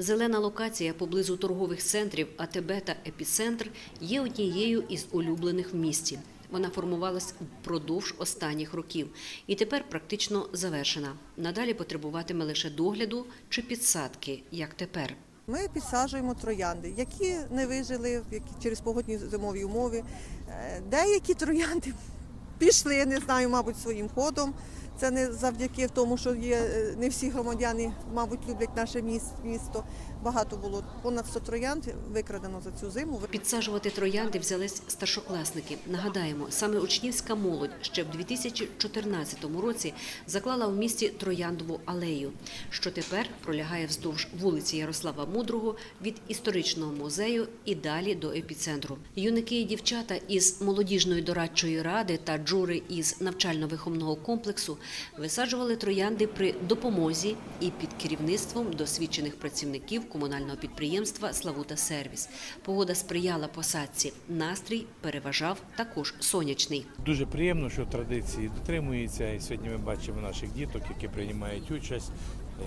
Зелена локація поблизу торгових центрів АТБ та Епіцентр є однією із улюблених в місті. Вона формувалась впродовж останніх років і тепер практично завершена. Надалі потребуватиме лише догляду чи підсадки, як тепер. Ми підсаджуємо троянди, які не вижили які через погодні зимові умови. Е, Деякі троянди пішли, не знаю, мабуть, своїм ходом. Це не завдяки тому, що є е, не всі громадяни, мабуть, люблять наше міс- місто. Багато було понад 100 троянд викрадено за цю зиму. Підсаджувати троянди взялись старшокласники. Нагадаємо, саме учнівська молодь ще в 2014 році заклала в місті трояндову алею, що тепер пролягає вздовж вулиці Ярослава Мудрого від історичного музею і далі до епіцентру. Юники і дівчата із молодіжної дорадчої ради та джури із навчально-виховного комплексу висаджували троянди при допомозі і під керівництвом досвідчених працівників комунального підприємства Славута Сервіс. Погода сприяла посадці. Настрій переважав також сонячний. Дуже приємно, що традиції дотримуються. І сьогодні ми бачимо наших діток, які приймають участь.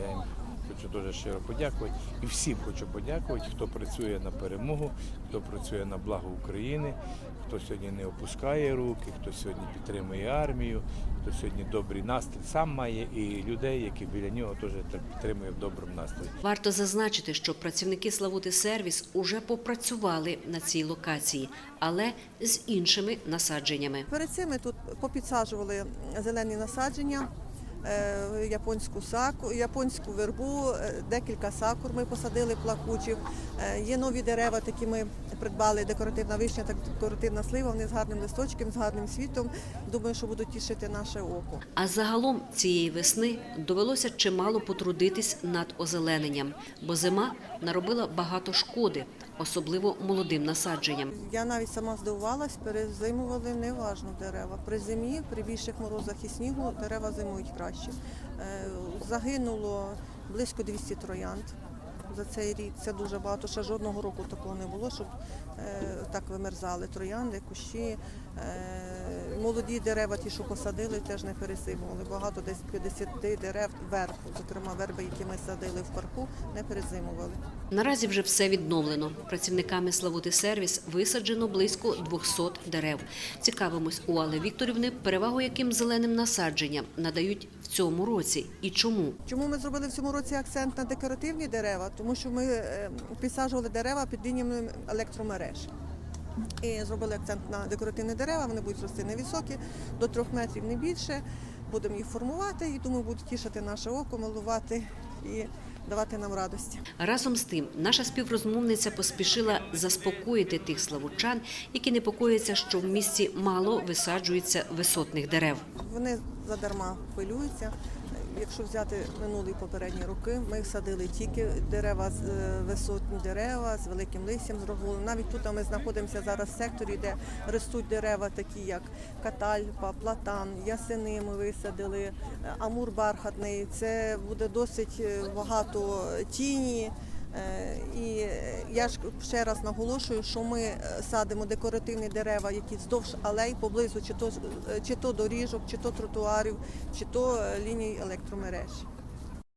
Їм хочу дуже щиро подякувати. І всім хочу подякувати, хто працює на перемогу, хто працює на благо України, хто сьогодні не опускає руки, хто сьогодні підтримує армію, хто сьогодні добрий настрій сам має, і людей, які біля нього теж так підтримує в доброму настрої. Варто зазначити, що працівники Славути Сервіс уже попрацювали на цій локації, але з іншими насадженнями. Перед цим ми тут попідсаджували зелені насадження, японську саку, японську вербу, е, декілька сакур ми посадили плакучих. Е, Є нові дерева, такі ми придбали декоративна вишня та декоративна слива. Вони з гарним листочком, з гарним світом. Думаю, що будуть тішити наше око. А загалом цієї весни довелося чимало потрудитись над озелененням, бо зима наробила багато шкоди, особливо молодим насадженням. Я навіть сама здивувалась, перезимували неважно дерева. При зимі, при більших морозах і снігу дерева зимують краще. Е, Загинуло близько 200 троянд за цей рік. Це дуже багато. Ще жодного року такого не було, щоб е, так вимерзали троянди, кущі. Е, молоді дерева, ті, що посадили, теж не перезимували. Багато десь 50 дерев верху, зокрема верби, які ми садили в парку, не перезимували. Наразі вже все відновлено. Працівниками Славути Сервіс висаджено близько 200 дерев. Цікавимось у Алли Вікторівни, перевагу яким зеленим насадженням надають в цьому році і чому. Чому ми зробили в цьому році акцент на декоративні дерева? Тому що ми е, підсаджували дерева під лініями електромереж. І зробили акцент на декоративні дерева, вони будуть рости невисокі, до трьох метрів не більше. Будемо їх формувати і думаю, будуть тішити наше око, малувати і давати нам радості. Разом з тим, наша співрозмовниця поспішила заспокоїти тих славучан, які непокояться, що в місті мало висаджується висотних дерев. Вони задарма хвилюються. Якщо взяти минулі попередні роки, ми садили тільки дерева, з- е, висотні дерева з великим листям, з роговом. Навіть тут ми знаходимося зараз в секторі, де ростуть дерева, такі як катальпа, платан, ясени ми висадили, е, амур бархатний. Це буде досить е, багато тіні. Е, І я ж ще раз наголошую, що ми е, садимо декоративні дерева, які вздовж алей поблизу, чи то, е, чи то доріжок, чи то тротуарів, чи то ліній електромереж.